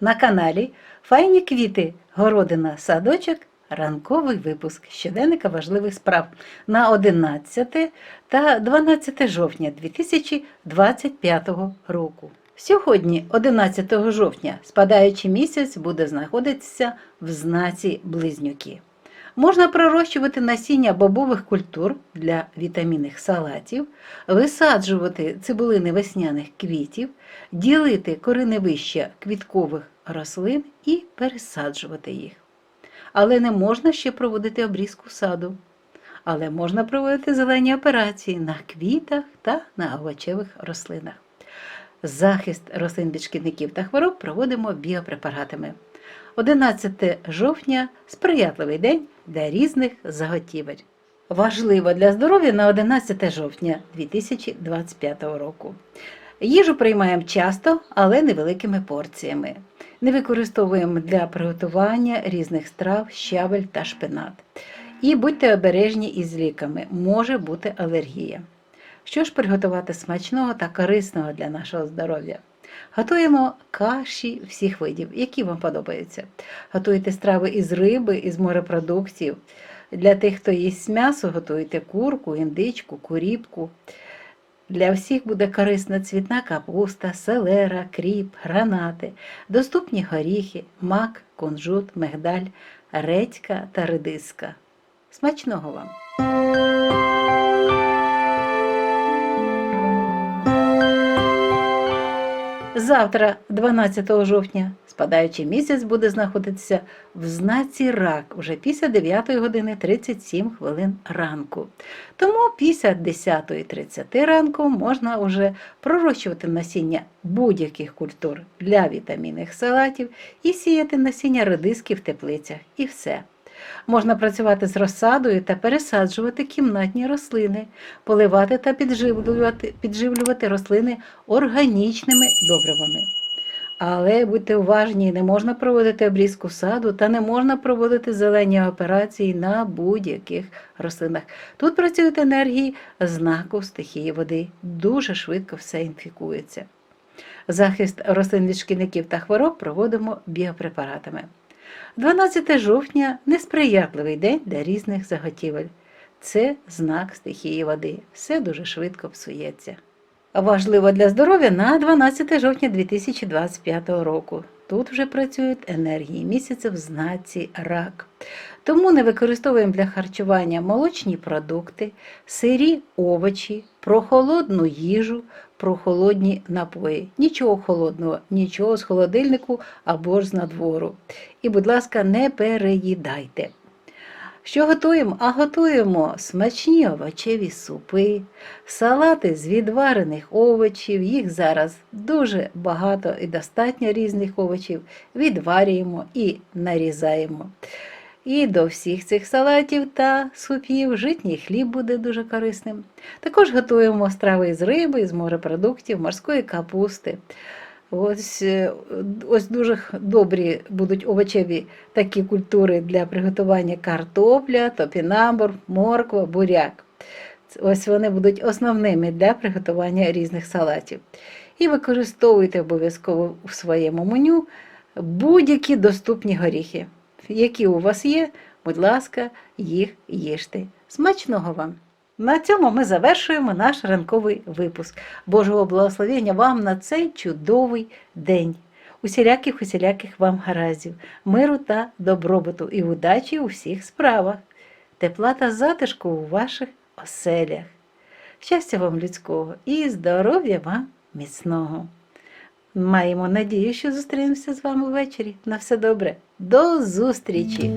На каналі Файні квіти, городина, садочок, ранковий випуск щоденника важливих справ на 11 та 12 жовтня 2025 року. Сьогодні, 11 жовтня, спадаючий місяць буде знаходитися в знаці близнюки. Можна пророщувати насіння бобових культур для вітамінних салатів, висаджувати цибулини весняних квітів, ділити кореневища квіткових рослин і пересаджувати їх. Але не можна ще проводити обрізку саду. Але можна проводити зелені операції на квітах та на овочевих рослинах. Захист рослин від шкідників та хвороб проводимо біопрепаратами. 11 жовтня сприятливий день для різних заготівель. Важливо для здоров'я на 11 жовтня 2025 року. Їжу приймаємо часто, але невеликими порціями. Не використовуємо для приготування різних страв, щавель та шпинат. І будьте обережні із ліками, може бути алергія. Що ж приготувати смачного та корисного для нашого здоров'я? Готуємо каші всіх видів, які вам подобаються. Готуйте страви із риби, із морепродуктів. Для тих, хто їсть м'ясо, готуйте курку, індичку, куріпку. Для всіх буде корисна цвітна капуста, селера, кріп, гранати, доступні горіхи, мак, кунжут, мигдаль, редька та редиска. Смачного вам! Завтра, 12 жовтня, спадаючий місяць буде знаходитися в знаці рак уже після 9 години 37 хвилин ранку. Тому після 10.30 ранку можна вже пророщувати насіння будь-яких культур для вітамінних салатів і сіяти насіння редиски в теплицях. І все. Можна працювати з розсадою та пересаджувати кімнатні рослини, поливати та підживлювати, підживлювати рослини органічними добривами. Але будьте уважні, не можна проводити обрізку саду та не можна проводити зелені операції на будь-яких рослинах. Тут працюють енергії знаку стихії води. Дуже швидко все інфікується. Захист рослин від шкідників та хвороб проводимо біопрепаратами. 12 жовтня несприятливий день для різних заготівель. Це знак стихії води. Все дуже швидко псується. Важливо для здоров'я на 12 жовтня 2025 року. Тут вже працюють енергії місяця в знаці рак. Тому не використовуємо для харчування молочні продукти, сирі овочі, прохолодну їжу, прохолодні напої. Нічого холодного, нічого з холодильнику або ж з надвору. І, будь ласка, не переїдайте. Що готуємо? А готуємо смачні овочеві супи, салати з відварених овочів. Їх зараз дуже багато і достатньо різних овочів. Відварюємо і нарізаємо. І до всіх цих салатів та супів житній хліб буде дуже корисним. Також готуємо страви з риби, з морепродуктів, морської капусти. Ось, е, ось дуже добрі будуть овочеві такі культури для приготування картопля, топінамбур, морква, буряк. Ось вони будуть основними для приготування різних салатів. І використовуйте обов'язково в своєму меню будь-які доступні горіхи. Які у вас є, будь ласка, їх їжте. Смачного вам! На цьому ми завершуємо наш ранковий випуск. Божого благословення вам на цей чудовий день. Усіляких усіляких вам гараздів, миру та добробуту і удачі у всіх справах, тепла та затишку у ваших оселях. Щастя вам людського і здоров'я вам міцного. Маємо надію, що зустрінемося з вами ввечері. На все добре. До зустрічі!